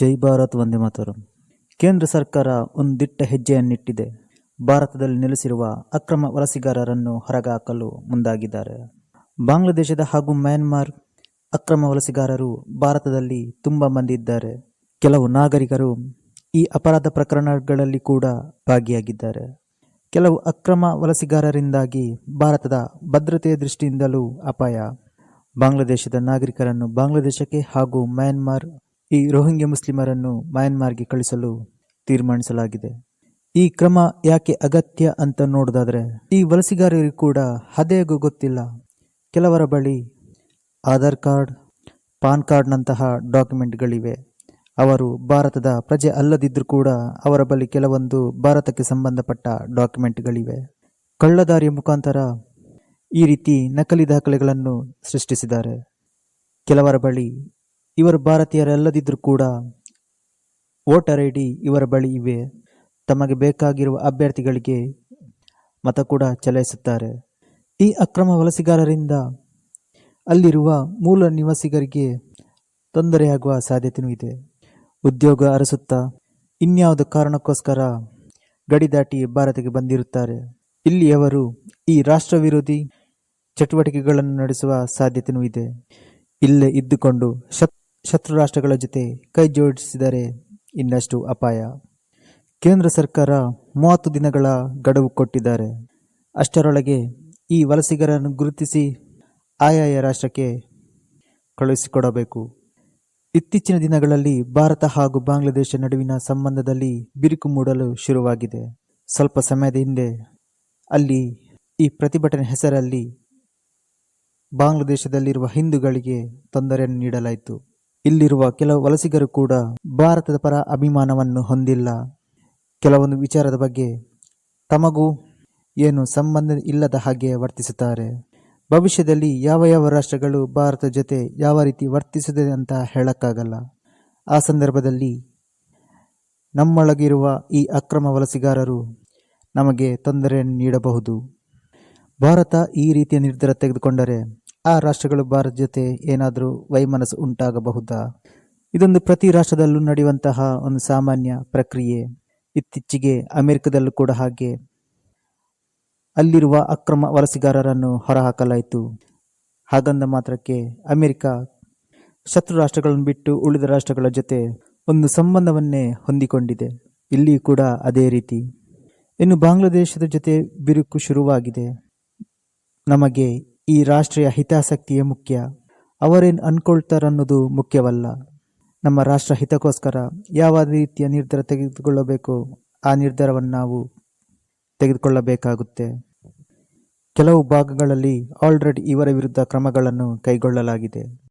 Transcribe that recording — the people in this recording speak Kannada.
ಜೈ ಭಾರತ್ ವಂದೇ ಮಾತರಂ. ಕೇಂದ್ರ ಸರ್ಕಾರ ಒಂದು ದಿಟ್ಟ ಹೆಜ್ಜೆಯನ್ನಿಟ್ಟಿದೆ. ಭಾರತದಲ್ಲಿ ನೆಲೆಸಿರುವ ಅಕ್ರಮ ವಲಸಿಗಾರರನ್ನು ಹೊರಗಾಕಲು ಮುಂದಾಗಿದ್ದಾರೆ. ಬಾಂಗ್ಲಾದೇಶದ ಹಾಗೂ ಮ್ಯಾನ್ಮಾರ್ ಅಕ್ರಮ ವಲಸಿಗಾರರು ಭಾರತದಲ್ಲಿ ತುಂಬ ಮಂದಿ ಇದ್ದಾರೆ. ಕೆಲವು ನಾಗರಿಕರು ಈ ಅಪರಾಧ ಪ್ರಕರಣಗಳಲ್ಲಿ ಕೂಡ ಭಾಗಿಯಾಗಿದ್ದಾರೆ. ಕೆಲವು ಅಕ್ರಮ ವಲಸಿಗಾರರಿಂದಾಗಿ ಭಾರತದ ಭದ್ರತೆಯ ದೃಷ್ಟಿಯಿಂದಲೂ ಅಪಾಯ. ಬಾಂಗ್ಲಾದೇಶದ ನಾಗರಿಕರನ್ನು ಬಾಂಗ್ಲಾದೇಶಕ್ಕೆ ಹಾಗೂ ಮ್ಯಾನ್ಮಾರ್ ಈ ರೋಹಿಂಗ್ಯ ಮುಸ್ಲಿಮರನ್ನು ಮ್ಯಾನ್ಮಾರ್ಗೆ ಕಳಿಸಲು ತೀರ್ಮಾನಿಸಲಾಗಿದೆ. ಈ ಕ್ರಮ ಯಾಕೆ ಅಗತ್ಯ ಅಂತ ನೋಡೋದಾದರೆ, ಈ ವಲಸಿಗಾರರಿಗೂ ಕೂಡ ಹದೆಗೂ ಗೊತ್ತಿಲ್ಲ. ಕೆಲವರ ಬಳಿ ಆಧಾರ್ ಕಾರ್ಡ್, ಪಾನ್ ಕಾರ್ಡ್ನಂತಹ ಡಾಕ್ಯುಮೆಂಟ್ಗಳಿವೆ. ಅವರು ಭಾರತದ ಪ್ರಜೆ ಅಲ್ಲದಿದ್ದರೂ ಕೂಡ ಅವರ ಬಳಿ ಕೆಲವೊಂದು ಭಾರತಕ್ಕೆ ಸಂಬಂಧಪಟ್ಟ ಡಾಕ್ಯುಮೆಂಟ್ಗಳಿವೆ. ಕಳ್ಳದಾರಿಯ ಮುಖಾಂತರ ಈ ರೀತಿ ನಕಲಿ ದಾಖಲೆಗಳನ್ನು ಸೃಷ್ಟಿಸಿದ್ದಾರೆ. ಕೆಲವರ ಬಳಿ ಇವರು ಭಾರತೀಯರಲ್ಲದಿದ್ದರೂ ಕೂಡ ವೋಟರ್ ಐ ಡಿ ಇವರ ಬಳಿ ಇವೆ. ತಮಗೆ ಬೇಕಾಗಿರುವ ಅಭ್ಯರ್ಥಿಗಳಿಗೆ ಮತ ಕೂಡ ಚಲಾಯಿಸುತ್ತಾರೆ. ಈ ಅಕ್ರಮ ವಲಸಿಗಾರರಿಂದ ಅಲ್ಲಿರುವ ಮೂಲ ನಿವಾಸಿಗರಿಗೆ ತೊಂದರೆಯಾಗುವ ಸಾಧ್ಯತೆಯೂ ಇದೆ. ಉದ್ಯೋಗ ಅರಸುತ್ತಾ ಇನ್ಯಾವುದೋ ಕಾರಣಕ್ಕೋಸ್ಕರ ಗಡಿ ದಾಟಿ ಭಾರತಕ್ಕೆ ಬಂದಿರುತ್ತಾರೆ. ಇಲ್ಲಿಯವರು ಈ ರಾಷ್ಟ್ರ ವಿರೋಧಿ ಚಟುವಟಿಕೆಗಳನ್ನು ನಡೆಸುವ ಸಾಧ್ಯತೆಯೂ ಇದೆ. ಇಲ್ಲೇ ಇದ್ದುಕೊಂಡು ಶತ್ ಶತ್ರು ರಾಷ್ಟ್ರಗಳ ಜೊತೆ ಕೈ ಜೋಡಿಸಿದರೆ ಇನ್ನಷ್ಟು ಅಪಾಯ. ಕೇಂದ್ರ ಸರ್ಕಾರ ಮೂವತ್ತು ದಿನಗಳ ಗಡುವು ಕೊಟ್ಟಿದ್ದಾರೆ. ಅಷ್ಟರೊಳಗೆ ಈ ವಲಸಿಗರನ್ನು ಗುರುತಿಸಿ ಆಯಾಯ ರಾಷ್ಟ್ರಕ್ಕೆ ಕಳುಹಿಸಿಕೊಡಬೇಕು. ಇತ್ತೀಚಿನ ದಿನಗಳಲ್ಲಿ ಭಾರತ ಹಾಗೂ ಬಾಂಗ್ಲಾದೇಶ ನಡುವಿನ ಸಂಬಂಧದಲ್ಲಿ ಬಿರುಕು ಮೂಡಲು ಶುರುವಾಗಿದೆ. ಸ್ವಲ್ಪ ಸಮಯದ ಹಿಂದೆ ಅಲ್ಲಿ ಈ ಪ್ರತಿಭಟನೆ ಹೆಸರಲ್ಲಿ ಬಾಂಗ್ಲಾದೇಶದಲ್ಲಿರುವ ಹಿಂದೂಗಳಿಗೆ ತೊಂದರೆಯನ್ನು ನೀಡಲಾಯಿತು. ಇಲ್ಲಿರುವ ಕೆಲವು ವಲಸಿಗರು ಕೂಡ ಭಾರತದ ಪರ ಅಭಿಮಾನವನ್ನು ಹೊಂದಿಲ್ಲ. ಕೆಲವೊಂದು ವಿಚಾರದ ಬಗ್ಗೆ ತಮಗೂ ಏನು ಸಂಬಂಧ ಇಲ್ಲದ ಹಾಗೆ ವರ್ತಿಸುತ್ತಾರೆ. ಭವಿಷ್ಯದಲ್ಲಿ ಯಾವ ಯಾವ ರಾಷ್ಟ್ರಗಳು ಭಾರತದ ಜೊತೆ ಯಾವ ರೀತಿ ವರ್ತಿಸುತ್ತದೆ ಅಂತ ಹೇಳಕ್ಕಾಗಲ್ಲ. ಆ ಸಂದರ್ಭದಲ್ಲಿ ನಮ್ಮೊಳಗಿರುವ ಈ ಅಕ್ರಮ ವಲಸಿಗಾರರು ನಮಗೆ ತೊಂದರೆಯನ್ನು ನೀಡಬಹುದು. ಭಾರತ ಈ ರೀತಿಯ ನಿರ್ಧಾರ ತೆಗೆದುಕೊಂಡರೆ ಆ ರಾಷ್ಟ್ರಗಳು ಭಾರತ ಜೊತೆ ಏನಾದರೂ ವೈಮನಸ್ಸು ಉಂಟಾಗಬಹುದಾ? ಇದೊಂದು ಪ್ರತಿ ರಾಷ್ಟ್ರದಲ್ಲೂ ನಡೆಯುವಂತಹ ಒಂದು ಸಾಮಾನ್ಯ ಪ್ರಕ್ರಿಯೆ. ಇತ್ತೀಚೆಗೆ ಅಮೆರಿಕದಲ್ಲೂ ಕೂಡ ಹಾಗೆ. ಅಲ್ಲಿರುವ ಅಕ್ರಮ ವಲಸಿಗಾರರನ್ನು ಹೊರಹಾಕಲಾಯಿತು. ಹಾಗಂದ ಮಾತ್ರಕ್ಕೆ ಅಮೆರಿಕ ಶತ್ರು ರಾಷ್ಟ್ರಗಳನ್ನು ಬಿಟ್ಟು ಉಳಿದ ರಾಷ್ಟ್ರಗಳ ಜೊತೆ ಒಂದು ಸಂಬಂಧವನ್ನೇ ಹೊಂದಿಕೊಂಡಿದೆ. ಇಲ್ಲಿ ಕೂಡ ಅದೇ ರೀತಿ. ಇನ್ನು ಬಾಂಗ್ಲಾದೇಶದ ಜೊತೆ ಬಿರುಕು ಶುರುವಾಗಿದೆ. ನಮಗೆ ಈ ರಾಷ್ಟ್ರೀಯ ಹಿತಾಸಕ್ತಿಯೇ ಮುಖ್ಯ. ಅವರೇನು ಅನ್ಕೊಳ್ತಾರನ್ನೋದು ಮುಖ್ಯವಲ್ಲ. ನಮ್ಮ ರಾಷ್ಟ್ರ ಹಿತಕ್ಕೋಸ್ಕರ ಯಾವ ರೀತಿಯ ನಿರ್ಧಾರ ತೆಗೆದುಕೊಳ್ಳಬೇಕೋ, ಆ ನಿರ್ಧಾರವನ್ನು ನಾವು ತೆಗೆದುಕೊಳ್ಳಬೇಕಾಗುತ್ತೆ. ಕೆಲವು ಭಾಗಗಳಲ್ಲಿ ಆಲ್ರೆಡಿ ಇವರ ವಿರುದ್ಧ ಕ್ರಮಗಳನ್ನು ಕೈಗೊಳ್ಳಲಾಗಿದೆ.